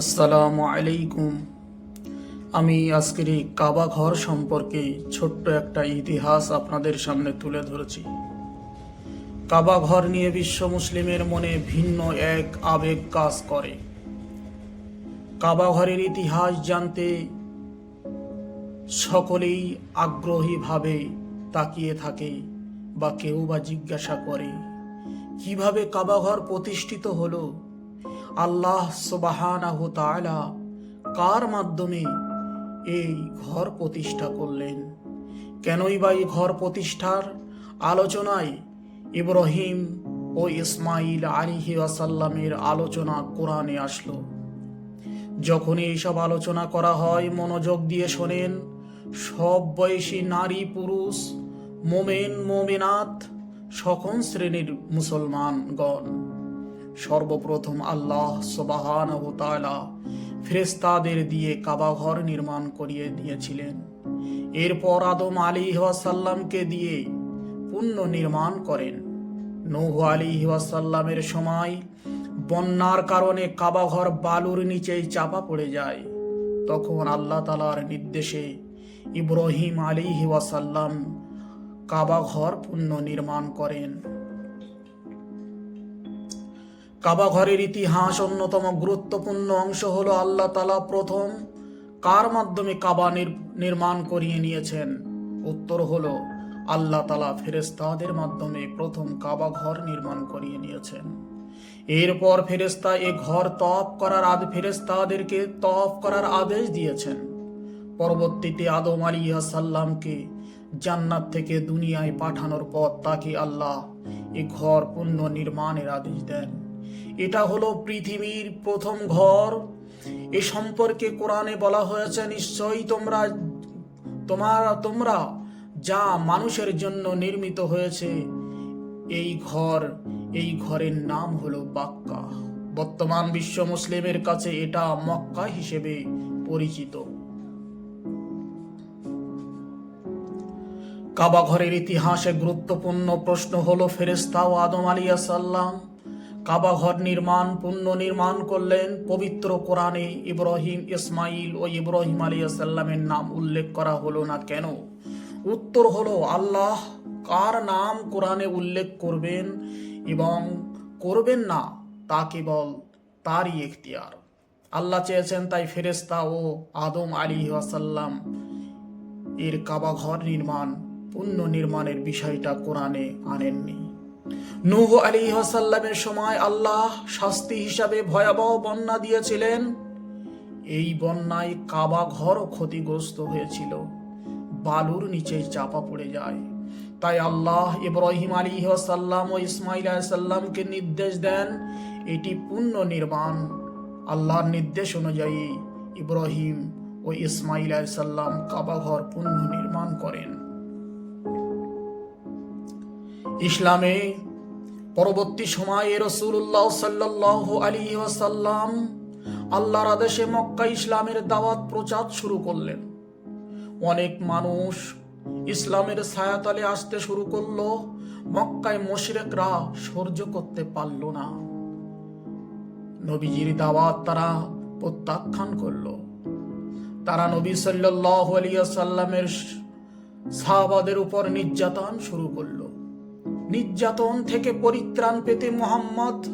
আসসালামু আলাইকুম। আমি আজকের এই কাবা ঘর সম্পর্কে ছোট্ট একটা ইতিহাস আপনাদের সামনে তুলে ধরেছি। কাবা ঘর নিয়ে বিশ্ব মুসলিমের মনে ভিন্ন এক আবেগ কাজ করে। কাবা ঘরের ইতিহাস জানতে সকলেই আগ্রহীভাবে তাকিয়ে থাকে বা কেউ বা জিজ্ঞাসা করে, কীভাবে কাবাঘর প্রতিষ্ঠিত হলো? আল্লাহ তাআলা কার মাধ্যমে এই ঘর প্রতিষ্ঠা করলেন? কেনই বা এই ঘর প্রতিষ্ঠার আলোচনায় ইব্রাহিম ও ইসমাইল আলিহি আসাল্লামের আলোচনা কোরআনে আসলো। যখন এইসব আলোচনা করা হয়, মনোযোগ দিয়ে শোনেন, সব বয়সী নারী, পুরুষ, মোমেন, মোমেনাত, সকল শ্রেণির মুসলমানগণ। সর্বপ্রথম আল্লাহ সবাহান ফেরেস্তাদের দিয়ে কাবাঘর নির্মাণ করিয়ে দিয়েছিলেন। এরপর আদম আলী সাল্লামকে দিয়ে পুণ্য নির্মাণ করেন। নৌহ আলী সাল্লামের সময় বন্যার কারণে কাবাঘর বালুর নিচেই চাপা পড়ে যায়। তখন আল্লাহ তালার নির্দেশে ইব্রাহিম আলী ওয়াসাল্লাম কাবাঘর পুণ্য নির্মাণ করেন। কাবা ঘরের ইতিহাস অন্যতম গুরুত্বপূর্ণ অংশ হলো আল্লাহ তালা প্রথম কার মাধ্যমে কাবা নির- নির্মাণ করিয়ে নিয়েছেন? উত্তর হলো, আল্লাহ তালা ফেরেস্তাদের মাধ্যমে প্রথম কাবা ঘর নির্মাণ করিয়ে নিয়েছেন। এরপর ফেরেস্তা এ ঘর তফ করার আদ ফেরেস্তাদেরকে তফ করার আদেশ দিয়েছেন। পরবর্তীতে আদম আলী সাল্লামকে জান্নাত থেকে দুনিয়ায় পাঠানোর পর তাকে আল্লাহ এ ঘর পুণ্য নির্মাণের আদেশ দেন। এটা হলো পৃথিবীর প্রথম ঘর। এ সম্পর্কে কোরআনে বলা হয়েছে, নিশ্চয়ই তোমরা, তোমার, তোমরা যা মানুষের জন্য নির্মিত হয়েছে, এই ঘর, এই ঘরের নাম হলো বাক্কা বর্তমান বিশ্ব মুসলিমের কাছে এটা মক্কা হিসেবে পরিচিত। কাবা ঘরের ইতিহাসে গুরুত্বপূর্ণ প্রশ্ন হলো ফেরেস্তা ও আদম আলিয়া সাল্লাম কাবা ঘর নির্মাণ, পুণ্য নির্মাণ করলেন পবিত্র কোরআনে ইব্রাহিম ইসমাইল ও ইব্রাহিম আলিয়া সাল্লামের নাম উল্লেখ করা হলো না কেন? উত্তর হলো আল্লাহ কার নাম কোরআনে উল্লেখ করবেন এবং করবেন না তা কেবল তারই এখতিয়ার। আল্লাহ চেয়েছেন তাই ফেরেস্তা ও আদম আলী ওয়াসাল্লাম এর কাবা ঘর নির্মাণ, পুণ্য নির্মাণের বিষয়টা কোরআনে আনেননি। নূহ আলী সাল্লামের সময় আল্লাহ শাস্তি হিসাবে ভয়াবহ বন্যা দিয়েছিলেন। এই বন্যায় কাবা ঘরও ক্ষতিগ্রস্ত হয়েছিল। বালুর নিচে চাপা পড়ে যায়। তাই আল্লাহ ইব্রাহিম আলী সাল্লাম ও ইসমাইল সাল্লামকে নির্দেশ দেন, এটি পুণ্য নির্মাণ। আল্লাহর নির্দেশ অনুযায়ী ইব্রাহিম ও ইসমাইল সাল্লাম কাবাঘর নির্মাণ করেন। ইসলামে পরবর্তী সময়ে রসুল্লাহ সাল্লাহ আলী ওয়াসাল্লাম আল্লাহর আদেশে মক্কা ইসলামের দাওয়াত প্রচার শুরু করলেন। অনেক মানুষ ইসলামের ছায়াতলে আসতে শুরু করল, মক্কায় মুশরিকরা সহ্য করতে পারল না। নবীজির দাওয়াত তারা প্রত্যাখ্যান করল। তারা নবী সাল্লাহ আলিয়া সাল্লামের সাহাবাদের উপর নির্যাতন শুরু করল। নির্যাতন থেকে পরিত্রাণ পেতে মোহাম্মদ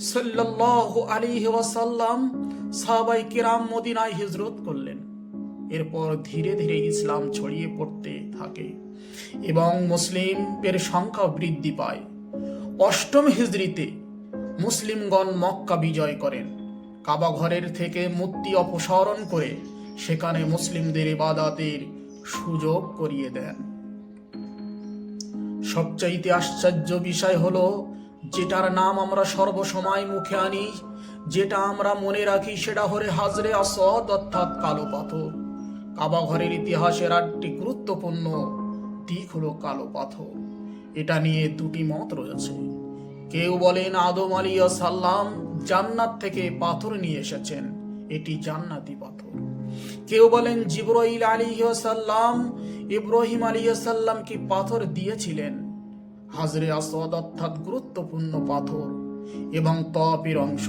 সাল্লাহ আলী ওয়াসাল্লাম সাহাবাই কিরাম মদিনায় হিজরত করলেন। এরপর ধীরে ধীরে ইসলাম ছড়িয়ে পড়তে থাকে এবং মুসলিমের সংখ্যা বৃদ্ধি পায়। অষ্টম হিজরিতে মুসলিমগণ মক্কা বিজয় করেন। কাবা ঘরের থেকে মূর্তি অপসারণ করে সেখানে মুসলিমদের ইবাদাতের সুযোগ করিয়ে দেন। সবচাইতে আশ্চর্য বিষয় হলো, যেটার নাম আমরা সর্বসময় মুখে আনি, যেটা আমরা মনে রাখি সেটা হরে হাজরে আসদ অর্থাৎ কালো পাথর। কাবা ঘরের ইতিহাসের একটি গুরুত্বপূর্ণ দিক হলো কালো পাথর। এটা নিয়ে দুটি মত রয়েছে। কেউ বলেন আদম আলী সাল্লাম জান্নাত থেকে পাথর নিয়ে এসেছেন, এটি জান্নাতি পাথর। কেউ বলেন জিব্রাইল আলী সাল্লাম ইব্রাহিম আলী সাল্লামকে পাথর দিয়েছিলেন হাজরে আসদ অর্থাৎ গুরুত্বপূর্ণ পাথর এবং তপের অংশ।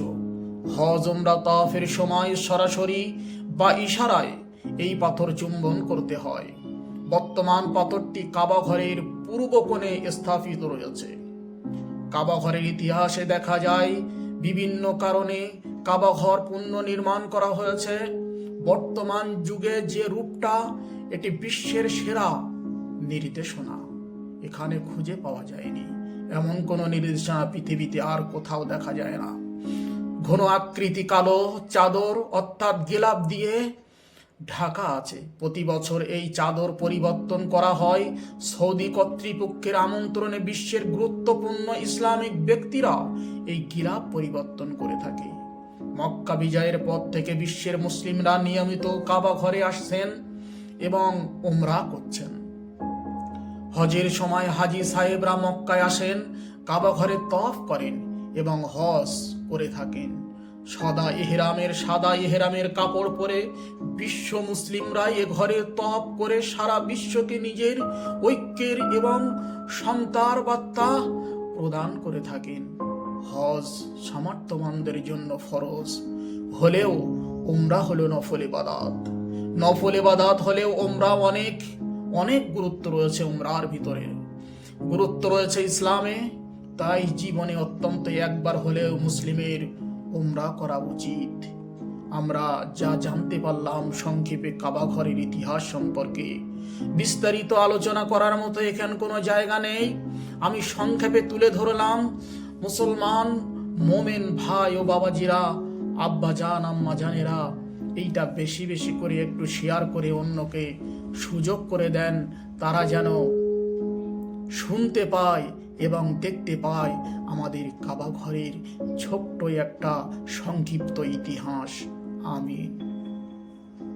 হজ উমরা তাফের সময় সরাসরি বা ইশারায় এই পাথর চুম্বন করতে হয়। বর্তমান পাথরটি কাবা ঘরের পূর্ব কোণে স্থাপিত রয়েছে। কাবা ঘরের ইতিহাসে দেখা যায়, বিভিন্ন কারণে কাবা ঘর পুনর্নির্মাণ করা হয়েছে। বর্তমান যুগে যে রূপটা, এটি বিশ্বের সেরা নির্দেশনা। এখানে খুঁজে পাওয়া যায়নি। এমন কোনো নির্দেশনা পৃথিবীতে আর কোথাও দেখা যায় না। ঘন আকৃতি কালো চাদর অর্থাৎ গিলাপ দিয়ে ঢাকা আছে। প্রতি বছর এই চাদর পরিবর্তন করা হয় সৌদি কর্তৃপক্ষের আমন্ত্রণে বিশ্বের গুরুত্বপূর্ণ ইসলামিক ব্যক্তিরা এই গিলাপ পরিবর্তন করে থাকে। মক্কা বিজয়ের পর থেকে বিশ্বের মুসলিমরা নিয়মিত কাবা ঘরে আসছেন এবং ওমরা করছেন। হজের সময় হাজি সাহেবরা মক্কায় আসেন, কাবা ঘরে তফ করেন এবং হজ করে থাকেন। সদা ইহরামের, সাদা ইহরামের কাপড় পরে বিশ্ব মুসলিমরা এ ঘরে তফ করে সারা বিশ্বকে নিজের ঐক্যের এবং সন্তার বার্তা প্রদান করে থাকেন। হজ সামর্থ্যবানদের জন্য ফরজ, হলেও ওমরা হলো নফল ইবাদাত। নফল ইবাদাত হলেও ওমরা অনেক অনেক গুরুত্ব রয়েছে উমরার ভিতরে। গুরুত্ব রয়েছে ইসলামে, তাই জীবনে অত্যন্ত একবার হলেও মুসলিমের উমরা করা উচিত। আমরা যা জানতে পারলাম সংক্ষেপে কাবা ঘরের ইতিহাস সম্পর্কে। বিস্তারিত আলোচনা করার মতো এখানে কোনো জায়গা নেই। আমি সংক্ষেপে তুলে ধরলাম, মুসলমান, মোমেন ভাই ও বাবাজিরা আব্বা জান আম্মা জানেরা এইটা বেশি বেশি করে একটু শেয়ার করে অন্যকে সুযোগ করে দেন, তারা যেন শুনতে পায় এবং দেখতে পায় আমাদের কাবা ঘরের ছোট্ট একটা সংক্ষিপ্ত ইতিহাস। আমিন।